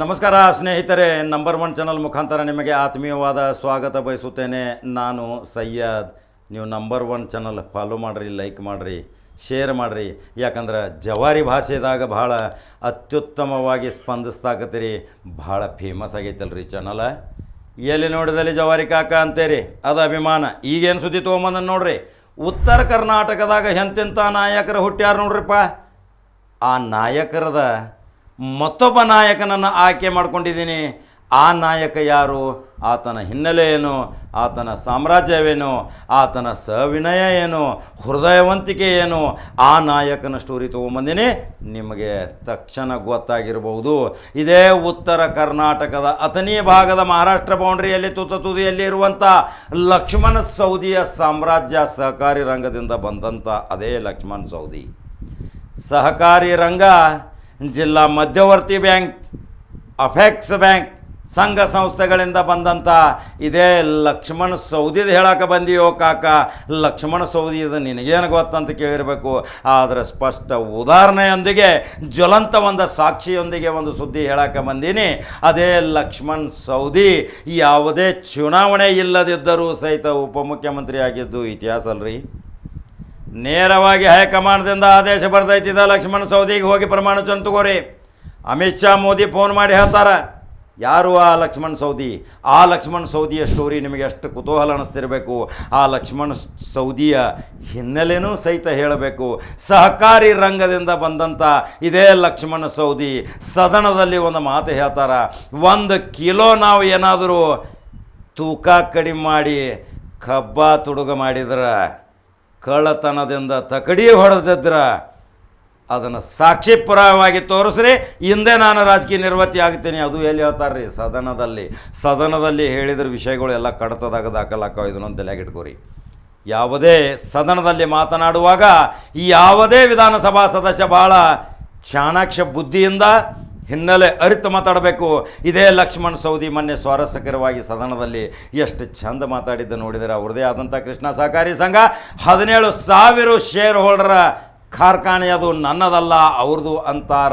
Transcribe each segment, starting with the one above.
ನಮಸ್ಕಾರ ಸ್ನೇಹಿತರೆ number one channel ಮುಖಾಂತರ ನಿಮಗೆ ಆತ್ಮೀಯವಾದ ಸ್ವಾಗತ ಬಯಸುತ್ತೇನೆ. ನಾನು ಸಯ್ಯದ್ ನೀವು ನಂಬರ್ ಒನ್ ಚಾನಲ್ ಫಾಲೋ ಮಾಡಿರಿ ಲೈಕ್ ಮಾಡಿರಿ ಶೇರ್ ಮಾಡಿರಿ. ಯಾಕಂದ್ರೆ ಜವಾರಿ ಭಾಷೆದಾಗ ಭಾಳ ಅತ್ಯುತ್ತಮವಾಗಿ ಸ್ಪಂದಿಸ್ತಾಕತ್ತೀರಿ. ಭಾಳ ಫೇಮಸ್ ಆಗೈತಲ್ರಿ ಚಾನಲ ಎಲ್ಲಿ ನೋಡಿದಲ್ಲಿ ಜವಾರಿ ಕಾಕ ಅಂತೇರಿ? ಅದು ಅಭಿಮಾನ. ಈಗೇನು ಸುದ್ದಿ ತೊಗೊಂಬಂದ ನೋಡ್ರಿ? ಉತ್ತರ ಕರ್ನಾಟಕದಾಗ ಎಂತೆಂಥ ನಾಯಕರು ಹುಟ್ಟ್ಯಾರ ನೋಡ್ರಿಪ್ಪ? ಆ ನಾಯಕರದ ಮತ್ತೊಬ್ಬ ನಾಯಕನನ್ನು ಆಯ್ಕೆ ಮಾಡ್ಕೊಂಡಿದ್ದೀನಿ. ಆ ನಾಯಕ ಯಾರು? ಆತನ ಹಿನ್ನೆಲೆ ಏನು? ಆತನ ಸಾಮ್ರಾಜ್ಯವೇನು? ಆತನ ಸವಿನಯ ಏನು? ಹೃದಯವಂತಿಕೆ ಏನು? ಆ ನಾಯಕನ ಸ್ಟೋರಿ ತೊಗೊಂಬಂದಿನಿ. ನಿಮಗೆ ತಕ್ಷಣ ಗೊತ್ತಾಗಿರಬಹುದು. ಇದೇ ಉತ್ತರ ಕರ್ನಾಟಕದ ಅಥನಿ ಭಾಗದ ಮಹಾರಾಷ್ಟ್ರ ಬೌಂಡ್ರಿಯಲ್ಲಿ ತುತ್ತ ತುದಿಯಲ್ಲಿ ಇರುವಂಥ ಲಕ್ಷ್ಮಣ ಸೌದಿಯ ಸಾಮ್ರಾಜ್ಯ ಸಹಕಾರಿ ರಂಗದಿಂದ ಬಂದಂಥ ಅದೇ ಲಕ್ಷ್ಮಣ್ ಸೌದಿ. ಸಹಕಾರಿ ರಂಗ ಜಿಲ್ಲಾ ಮಧ್ಯವರ್ತಿ ಬ್ಯಾಂಕ್ ಅಫೆಕ್ಸ್ ಬ್ಯಾಂಕ್, ಸಂಘ ಸಂಸ್ಥೆಗಳಿಂದ ಬಂದಂಥ ಇದೇ ಲಕ್ಷ್ಮಣ ಸೌದಿದು ಹೇಳಕ್ಕೆ ಬಂದಿಯೋ ಕಾಕ? ಲಕ್ಷ್ಮಣ ಸೌದಿ ಇದು ನಿನಗೇನು ಗೊತ್ತಂತ ಕೇಳಿರಬೇಕು. ಆದರೆ ಸ್ಪಷ್ಟ ಉದಾಹರಣೆಯೊಂದಿಗೆ ಜ್ವಲಂತ ಒಂದು ಸಾಕ್ಷಿಯೊಂದಿಗೆ ಒಂದು ಸುದ್ದಿ ಹೇಳಕ್ಕೆ ಬಂದೀನಿ. ಅದೇ ಲಕ್ಷ್ಮಣ್ ಸೌದಿ ಯಾವುದೇ ಚುನಾವಣೆ ಇಲ್ಲದಿದ್ದರೂ ಸಹಿತ ಉಪಮುಖ್ಯಮಂತ್ರಿ ಆಗಿದ್ದು ಇತಿಹಾಸ ಅಲ್ರಿ? ನೇರವಾಗಿ ಹೈಕಮಾಂಡ್ದಿಂದ ಆದೇಶ ಬರ್ದೈತಿದ ಲಕ್ಷ್ಮಣ ಸೌದಿಗೆ ಹೋಗಿ ಪ್ರಮಾಣ ವಚನ ತಗೋರಿ. ಅಮಿತ್ ಶಾ ಮೋದಿ ಫೋನ್ ಮಾಡಿ ಹೇಳ್ತಾರ, ಯಾರು ಆ ಲಕ್ಷ್ಮಣ ಸೌದಿ ಆ ಲಕ್ಷ್ಮಣ ಸೌದಿಯ ಸ್ಟೋರಿ ನಿಮಗೆ ಎಷ್ಟು ಕುತೂಹಲ ಅನಿಸ್ತಿರಬೇಕು. ಆ ಲಕ್ಷ್ಮಣ್ ಸೌದಿಯ ಹಿನ್ನೆಲೆನೂ ಸಹಿತ ಹೇಳಬೇಕು. ಸಹಕಾರಿ ರಂಗದಿಂದ ಬಂದಂಥ ಇದೇ ಲಕ್ಷ್ಮಣ ಸೌದಿ ಸದನದಲ್ಲಿ ಒಂದು ಮಾತು ಹೇಳ್ತಾರ, ಒಂದು ಕಿಲೋ ನಾವು ಏನಾದರೂ ತೂಕ ಕಡಿಮೆ ಮಾಡಿ ಕಬ್ಬ ತುಡುಗ ಮಾಡಿದ್ರೆ ಕಳ್ಳತನದಿಂದ ತಕಡಿ ಹೊಡೆದಿದ್ರ ಅದನ್ನು ಸಾಕ್ಷಿಪರವಾಗಿ ತೋರಿಸ್ರಿ. ಹಿಂದೆ ನಾನು ರಾಜಕೀಯ ನಿರ್ವತಿ ಆಗ್ತೀನಿ. ಅದು ಎಲ್ಲಿ ಹೇಳ್ತಾರೆ ರೀ ಸದನದಲ್ಲಿ. ಸದನದಲ್ಲಿ ಹೇಳಿದ್ರ ವಿಷಯಗಳು ಎಲ್ಲ ಕಡತದಾಗ ದಾಖಲಾಕ ಇದನ್ನೊಂದು ತಲೆಯಾಗಿಟ್ಕೋರಿ ಯಾವುದೇ ಸದನದಲ್ಲಿ ಮಾತನಾಡುವಾಗ ಯಾವುದೇ ವಿಧಾನಸಭಾ ಸದಸ್ಯ ಭಾಳ ಚಾಣಾಕ್ಷ ಬುದ್ಧಿಯಿಂದ ಹಿನ್ನೆಲೆ ಅರಿತು ಮಾತಾಡಬೇಕು. ಇದೇ ಲಕ್ಷ್ಮಣ್ ಸೌದಿ ಮೊನ್ನೆ ಸ್ವಾರಸ್ಯಕರವಾಗಿ ಸದನದಲ್ಲಿ ಎಷ್ಟು ಚಂದ ಮಾತಾಡಿದ್ದು ನೋಡಿದರೆ ಅವ್ರದ್ದೇ ಆದಂಥ ಕೃಷ್ಣ ಸಹಕಾರಿ ಸಂಘ. ಹದಿನೇಳು ಸಾವಿರ ಶೇರ್ ಹೋಲ್ಡರ ಕಾರ್ಖಾನೆ ಅದು ನನ್ನದಲ್ಲ ಅವ್ರದ್ದು ಅಂತಾರ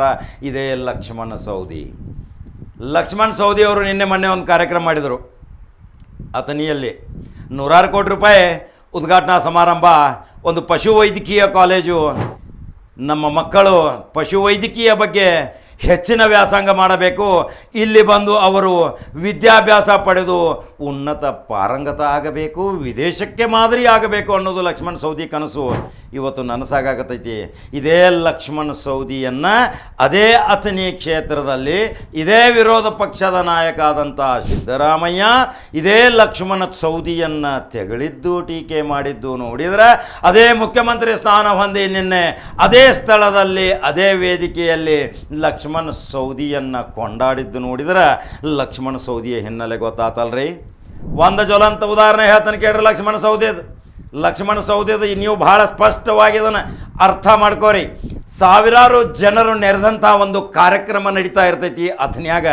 ಇದೇ ಲಕ್ಷ್ಮಣ ಸೌದಿ. ಲಕ್ಷ್ಮಣ್ ಸೌದಿ ಅವರು ನಿನ್ನೆ ಮೊನ್ನೆ ಒಂದು ಕಾರ್ಯಕ್ರಮ ಮಾಡಿದರು. ಆತನಿಯಲ್ಲಿ ನೂರಾರು ಕೋಟಿ ರೂಪಾಯಿ ಉದ್ಘಾಟನಾ ಸಮಾರಂಭ. ಒಂದು ಪಶುವೈದ್ಯಕೀಯ ಕಾಲೇಜು. ನಮ್ಮ ಮಕ್ಕಳು ಪಶುವೈದ್ಯಕೀಯ ಬಗ್ಗೆ ಹೆಚ್ಚಿನ ವ್ಯಾಸಂಗ ಮಾಡಬೇಕು. ಇಲ್ಲಿ ಬಂದು ಅವರು ವಿದ್ಯಾಭ್ಯಾಸ ಪಡೆದು ಉನ್ನತ ಪಾರಂಗತ ಆಗಬೇಕು, ವಿದೇಶಕ್ಕೆ ಮಾದರಿ ಆಗಬೇಕು ಅನ್ನೋದು ಲಕ್ಷ್ಮಣ ಸೌದಿ ಕನಸು. ಇವತ್ತು ನನಸಾಗತೈತಿ ಇದೇ ಲಕ್ಷ್ಮಣ ಸೌದಿಯನ್ನು ಅದೇ ಅಥನಿ ಕ್ಷೇತ್ರದಲ್ಲಿ, ಇದೇ ವಿರೋಧ ಪಕ್ಷದ ನಾಯಕ ಆದಂಥ ಸಿದ್ದರಾಮಯ್ಯ ಇದೇ ಲಕ್ಷ್ಮಣ ಸೌದಿಯನ್ನು ತೆಗಳಿದ್ದು, ಟೀಕೆ ಮಾಡಿದ್ದು ನೋಡಿದರೆ, ಅದೇ ಮುಖ್ಯಮಂತ್ರಿ ಸ್ಥಾನ ಹೊಂದಿ ನಿನ್ನೆ ಅದೇ ಸ್ಥಳದಲ್ಲಿ, ಅದೇ ವೇದಿಕೆಯಲ್ಲಿ ಲಕ್ಷ್ಮಣ ಸೌದಿಯನ್ನು ಕೊಂಡಾಡಿದ್ದು ನೋಡಿದ್ರೆ ಲಕ್ಷ್ಮಣ ಸೌದಿಯ ಹಿನ್ನೆಲೆ ಗೊತ್ತಾತಲ್ರಿ? ಒಂದು ಜ್ವಲಂತ ಉದಾಹರಣೆ ಹೇಳ್ತಾನೆ ಕೇಳ್ರಿ ಲಕ್ಷ್ಮಣ ಸೌದಿಯದು. ಲಕ್ಷ್ಮಣ ಸೌದಿಯದು ನೀವು ಭಾಳ ಸ್ಪಷ್ಟವಾಗಿ ಇದನ್ನು ಅರ್ಥ ಮಾಡ್ಕೋರಿ. ಸಾವಿರಾರು ಜನರು ನೆರೆದಂಥ ಒಂದು ಕಾರ್ಯಕ್ರಮ ನಡೀತಾ ಇರ್ತೈತಿ ಅಥನ್ಯಾಗ.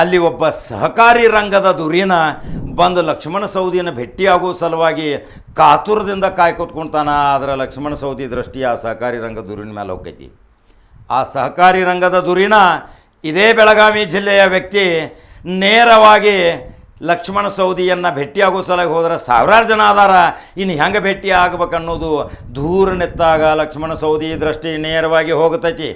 ಅಲ್ಲಿ ಒಬ್ಬ ಸಹಕಾರಿ ರಂಗದ ದುರಿನ ಬಂದು ಲಕ್ಷ್ಮಣ ಸೌದಿಯನ್ನು ಭೇಟಿಯಾಗುವ ಸಲುವಾಗಿ ಕಾತುರದಿಂದ ಕಾಯ್ಕೊತ್ಕೊಂತಾನ. ಆದರೆ ಲಕ್ಷ್ಮಣ ಸೌದಿ ದೃಷ್ಟಿ ಆ ಸಹಕಾರಿ ರಂಗ ದುರಿನ ಮೇಲೆ ಹೋಗ್ತೈತಿ. ಆ ಸಹಕಾರಿ ರಂಗದ ದುರಿನ ಇದೇ ಬೆಳಗಾವಿ ಜಿಲ್ಲೆಯ ವ್ಯಕ್ತಿ ನೇರವಾಗಿ ಲಕ್ಷ್ಮಣ ಸೌದಿಯನ್ನು ಭೇಟಿಯಾಗೋ ಸಲಗೆ ಹೋದ್ರೆ ಸಾವಿರಾರು ಜನ ಅದಾರ. ಇನ್ನು ಹೆಂಗೆ ಭೇಟಿ ಆಗ್ಬೇಕನ್ನೋದು ದೂರ ನೆತ್ತಾಗ ಲಕ್ಷ್ಮಣ ಸೌದಿ ದೃಷ್ಟಿ ನೇರವಾಗಿ ಹೋಗ್ತೈತಿ.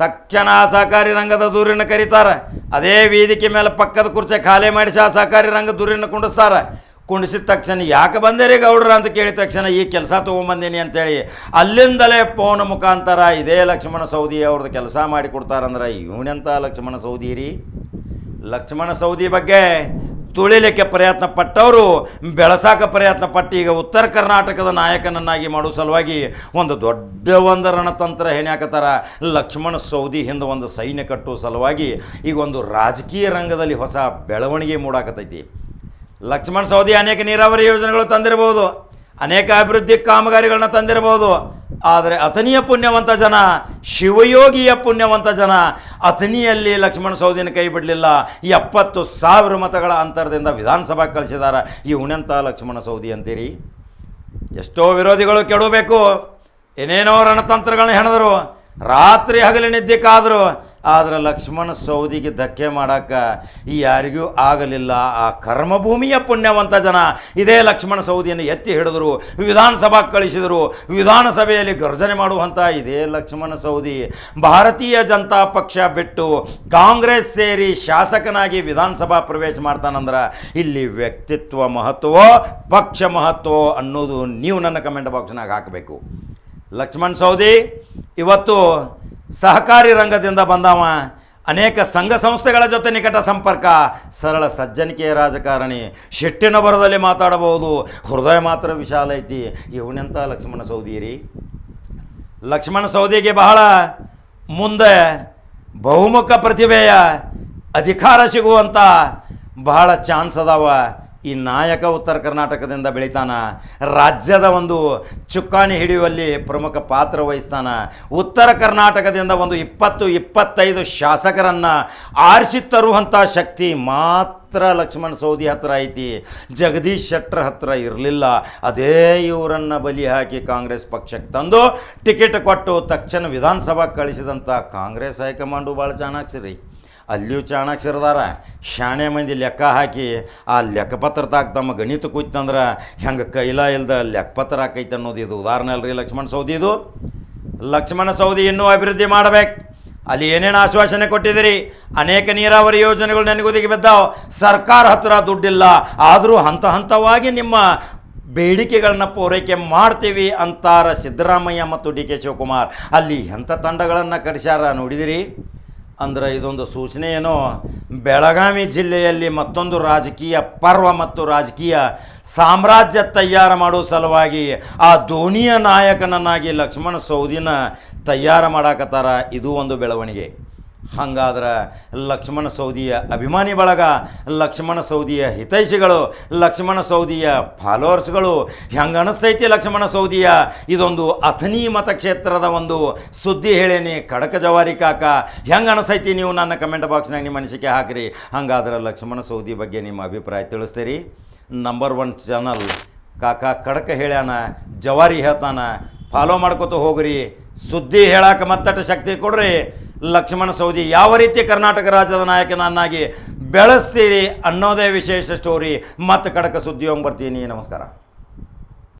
ತಕ್ಷಣ ಆ ಸಹಕಾರಿ ರಂಗದ ದೂರಿನ ಕರೀತಾರೆ. ಅದೇ ವೇದಿಕೆ ಮೇಲೆ ಪಕ್ಕದ ಕುರ್ಚೆ ಖಾಲಿ ಮಾಡಿಸಿ ಆ ಸಹಕಾರಿ ರಂಗ ದೂರಿನ ಕುಂಡಿಸ್ತಾರೆ. ಕುಣಿಸಿದ ತಕ್ಷಣ ಯಾಕೆ ಬಂದಿರಿ ಗೌಡ್ರ ಅಂತ ಕೇಳಿದ ತಕ್ಷಣ, ಈ ಕೆಲಸ ತೊಗೊಂಬಂದೀನಿ ಅಂತೇಳಿ. ಅಲ್ಲಿಂದಲೇ ಪೋನ ಮುಖಾಂತರ ಇದೇ ಲಕ್ಷ್ಮಣ ಸೌದಿ ಅವ್ರದ್ದು ಕೆಲಸ ಮಾಡಿ ಕೊಡ್ತಾರಂದ್ರೆ ಇವನೆಂಥ ಲಕ್ಷ್ಮಣ ಸೌದಿ ರೀ? ಲಕ್ಷ್ಮಣ ಸೌದಿ ಬಗ್ಗೆ ತುಳಿಲಿಕ್ಕೆ ಪ್ರಯತ್ನ ಪಟ್ಟವರು, ಬೆಳೆಸಾಕ ಪ್ರಯತ್ನ ಪಟ್ಟು ಈಗ ಉತ್ತರ ಕರ್ನಾಟಕದ ನಾಯಕನನ್ನಾಗಿ ಮಾಡೋ ಸಲುವಾಗಿ ಒಂದು ದೊಡ್ಡ ಒಂದು ರಣತಂತ್ರ ಹೆಣ್ಯಾಕತ್ತಾರ. ಲಕ್ಷ್ಮಣ ಸೌದಿ ಹಿಂದೆ ಒಂದು ಸೈನ್ಯ ಕಟ್ಟುವ ಸಲುವಾಗಿ ಈಗ ಒಂದು ರಾಜಕೀಯ ರಂಗದಲ್ಲಿ ಹೊಸ ಬೆಳವಣಿಗೆ ಮೂಡಾಕತೈತಿ ಲಕ್ಷ್ಮಣ ಸೌದಿ ಅನೇಕ ನೀರಾವರಿ ಯೋಜನೆಗಳು ತಂದಿರಬಹುದು. ಅನೇಕ ಅಭಿವೃದ್ಧಿ ಕಾಮಗಾರಿಗಳನ್ನ ತಂದಿರಬಹುದು. ಆದರೆ ಅಥನಿಯ ಪುಣ್ಯವಂತ ಜನ, ಶಿವಯೋಗಿಯ ಪುಣ್ಯವಂತ ಜನ ಅಥನಿಯಲ್ಲಿ ಲಕ್ಷ್ಮಣ ಸೌದಿನ ಕೈ ಬಿಡಲಿಲ್ಲ. ಎಪ್ಪತ್ತು ಸಾವಿರ ಮತಗಳ ಅಂತರದಿಂದ ವಿಧಾನಸಭಾ ಕಳಿಸಿದಾರ ಈ ಉಣೆಂತ ಲಕ್ಷ್ಮಣ ಸೌದಿ ಅಂತೀರಿ? ಎಷ್ಟೋ ವಿರೋಧಿಗಳು ಕೆಡಬೇಕು ಏನೇನೋ ರಣತಂತ್ರಗಳನ್ನ ಹೆಣದರು. ರಾತ್ರಿ ಹಗಲಿ ನಿದ್ದೆ ಕಾದರು ಆದ್ರೆ ಲಕ್ಷ್ಮಣ ಸೌದಿಗೆ ಧಕ್ಕೆ ಮಾಡಕ್ಕೆ ಯಾರಿಗೂ ಆಗಲಿಲ್ಲ. ಆ ಕರ್ಮಭೂಮಿಯ ಪುಣ್ಯವಂತ ಜನ ಇದೇ ಲಕ್ಷ್ಮಣ ಸೌದಿಯನ್ನು ಎತ್ತಿ ಹಿಡಿದರು, ವಿಧಾನಸಭಾ ಕಳಿಸಿದರು, ವಿಧಾನಸಭೆಯಲ್ಲಿ ಗರ್ಜನೆ ಮಾಡುವಂಥ ಇದೇ ಲಕ್ಷ್ಮಣ ಸೌದಿ. ಭಾರತೀಯ ಜನತಾ ಪಕ್ಷ ಬಿಟ್ಟು ಕಾಂಗ್ರೆಸ್ ಸೇರಿ ಶಾಸಕನಾಗಿ ವಿಧಾನಸಭಾ ಪ್ರವೇಶ ಮಾಡ್ತಾನಂದ್ರೆ ಇಲ್ಲಿ ವ್ಯಕ್ತಿತ್ವ ಮಹತ್ವ, ಪಕ್ಷ ಮಹತ್ವ ಅನ್ನೋದು ನೀವು ನನ್ನ ಕಮೆಂಟ್ ಬಾಕ್ಸ್ನಾಗ ಹಾಕಬೇಕು. ಲಕ್ಷ್ಮಣ್ ಸೌದಿ, ಇವತ್ತು ಸಹಕಾರಿ ರಂಗದಿಂದ ಬಂದವ. ಅನೇಕ ಸಂಘ ಸಂಸ್ಥೆಗಳ ಜೊತೆ ನಿಕಟ ಸಂಪರ್ಕ. ಸರಳ ಸಜ್ಜನಿಕೆಯ ರಾಜಕಾರಣಿ. ಶೆಟ್ಟಿನ ಬರದಲ್ಲಿ ಮಾತಾಡಬಹುದು. ಹೃದಯ ಮಾತ್ರ ವಿಶಾಲ ಐತಿ. ಇವನೆಂತ ಲಕ್ಷ್ಮಣ ಸೌದಿರಿ? ಲಕ್ಷ್ಮಣ ಸೌದಿಗೆ ಬಹಳ ಮುಂದೆ ಬಹುಮುಖ ಪ್ರತಿಭೆಯ ಅಧಿಕಾರ ಸಿಗುವಂಥ ಬಹಳ ಚಾನ್ಸ್ ಅದಾವ. ಈ ನಾಯಕ ಉತ್ತರ ಕರ್ನಾಟಕದಿಂದ ಬೆಳಿತಾನ. ರಾಜ್ಯದ ಒಂದು ಚುಕ್ಕಾಣಿ ಹಿಡಿಯುವಲ್ಲಿ ಪ್ರಮುಖ ಪಾತ್ರ ವಹಿಸ್ತಾನ. ಉತ್ತರ ಕರ್ನಾಟಕದಿಂದ ಒಂದು ಇಪ್ಪತ್ತು, ಇಪ್ಪತ್ತೈದು ಶಾಸಕರನ್ನು ಆರಿಸಿ ತರುವಂಥ ಶಕ್ತಿ ಮಾತ್ರ ಲಕ್ಷ್ಮಣ ಸೌದಿ ಹತ್ರ ಐತಿ. ಜಗದೀಶ್ ಶೆಟ್ಟರ್ ಹತ್ರ ಇರಲಿಲ್ಲ. ಅದೇ ಇವರನ್ನು ಬಲಿ ಹಾಕಿ ಕಾಂಗ್ರೆಸ್ ಪಕ್ಷಕ್ಕೆ ತಂದು ಟಿಕೆಟ್ ಕೊಟ್ಟು ತಕ್ಷಣ ವಿಧಾನಸಭಾ ಕಳಿಸಿದಂಥ ಕಾಂಗ್ರೆಸ್ ಹೈಕಮಾಂಡು ಭಾಳ ಚಾಣಾಕ್ಷರಿ. ಅಲ್ಲಿಯೂ ಚಾಣಾಕ್ಷರದಾರ. ಶಾಣೆ ಮಂದಿ ಲೆಕ್ಕ ಹಾಕಿ ಆ ಲೆಕ್ಕಪತ್ರದಾಗ ತಮ್ಮ ಗಣಿತ ಕೂತಂದ್ರೆ ಹೆಂಗೆ ಕೈಲ ಇಲ್ದ ಲೆಕ್ಕಪತ್ರ ಹಾಕೈತೆ ಅನ್ನೋದು ಇದು ಉದಾಹರಣೆ ಅಲ್ರಿ ಲಕ್ಷ್ಮಣ ಸೌದಿ ಇದು. ಲಕ್ಷ್ಮಣ ಸೌದಿ ಇನ್ನೂ ಅಭಿವೃದ್ಧಿ ಮಾಡಬೇಕು. ಅಲ್ಲಿ ಏನೇನು ಆಶ್ವಾಸನೆ ಕೊಟ್ಟಿದ್ದೀರಿ? ಅನೇಕ ನೀರಾವರಿ ಯೋಜನೆಗಳು ನನಗೊದಿಗೆ ಬಿದ್ದಾವೆ. ಸರ್ಕಾರ ಹತ್ರ ದುಡ್ಡಿಲ್ಲ. ಆದರೂ ಹಂತ ಹಂತವಾಗಿ ನಿಮ್ಮ ಬೇಡಿಕೆಗಳನ್ನ ಪೂರೈಕೆ ಮಾಡ್ತೀವಿ ಅಂತಾರ ಸಿದ್ದರಾಮಯ್ಯ ಮತ್ತು ಡಿ ಕೆ ಶಿವಕುಮಾರ್. ಅಲ್ಲಿ ಎಂಥ ತಂಡಗಳನ್ನು ಕರೆಸ್ಯಾರ ನೋಡಿದಿರಿ? ಅಂದ್ರೆ ಇದೊಂದು ಸೂಚನೆ ಏನೋ, ಬೆಳಗಾವಿ ಜಿಲ್ಲೆಯಲ್ಲಿ ಮತ್ತೊಂದು ರಾಜಕೀಯ ಪರ್ವ ಮತ್ತು ರಾಜಕೀಯ ಸಾಮ್ರಾಜ್ಯ ತಯಾರು ಮಾಡೋ ಸಲುವಾಗಿ ಆ ಧೋನಿಯ ನಾಯಕನನ್ನಾಗಿ ಲಕ್ಷ್ಮಣ ಸೌದಿನ ತಯಾರು ಮಾಡಾಕತ್ತಾರ. ಇದು ಒಂದು ಬೆಳವಣಿಗೆ. ಹಂಗಾದ್ರೆ ಲಕ್ಷ್ಮಣ ಸೌದಿಯ ಅಭಿಮಾನಿ ಬಳಗ, ಲಕ್ಷ್ಮಣ ಸೌದಿಯ ಹಿತೈಷಿಗಳು, ಲಕ್ಷ್ಮಣ ಸೌದಿಯ ಫಾಲೋವರ್ಸ್ಗಳು ಹೆಂಗೆ ಅನಿಸ್ತೈತಿ ಲಕ್ಷ್ಮಣ ಸೌದಿಯ? ಇದೊಂದು ಅಥನಿ ಮತಕ್ಷೇತ್ರದ ಒಂದು ಸುದ್ದಿ ಹೇಳೇನಿ ಕಡಕ ಜವಾರಿ ಕಾಕ. ಹೆಂಗೆ ಅನಿಸ್ತೈತಿ ನೀವು ನನ್ನ ಕಮೆಂಟ್ ಬಾಕ್ಸ್ನಾಗ ನಿಮ್ಮ ಅನಿಸಿಕೆ ಹಾಕಿರಿ. ಹಂಗಾದ್ರೆ ಲಕ್ಷ್ಮಣ ಸೌದಿ ಬಗ್ಗೆ ನಿಮ್ಮ ಅಭಿಪ್ರಾಯ ತಿಳಿಸ್ತೀರಿ. ನಂಬರ್ ಒನ್ ಚಾನಲ್ ಕಾಕ ಕಡಕ ಹೇಳ್ಯಾನ, ಜವಾರಿ ಹೇಳ್ತಾನ. ಫಾಲೋ ಮಾಡ್ಕೋತ ಹೋಗ್ರಿ. ಸುದ್ದಿ ಹೇಳಾಕ ಮತ್ತಷ್ಟು ಶಕ್ತಿ ಕೊಡ್ರಿ. ಲಕ್ಷ್ಮಣ ಸೌದಿ, ಯಾವ ರೀತಿ ಕರ್ನಾಟಕ ರಾಜ್ಯದ ನಾಯಕನನ್ನಾಗಿ ಬೆಳೆಸ್ತೀರಿ ಅನ್ನೋದೇ ವಿಶೇಷ ಸ್ಟೋರಿ ಮತ್ತೆ ಕಡಕ ಸುದ್ದಿ ಹೋಗಿ ಬರ್ತೀನಿ. ನಮಸ್ಕಾರ.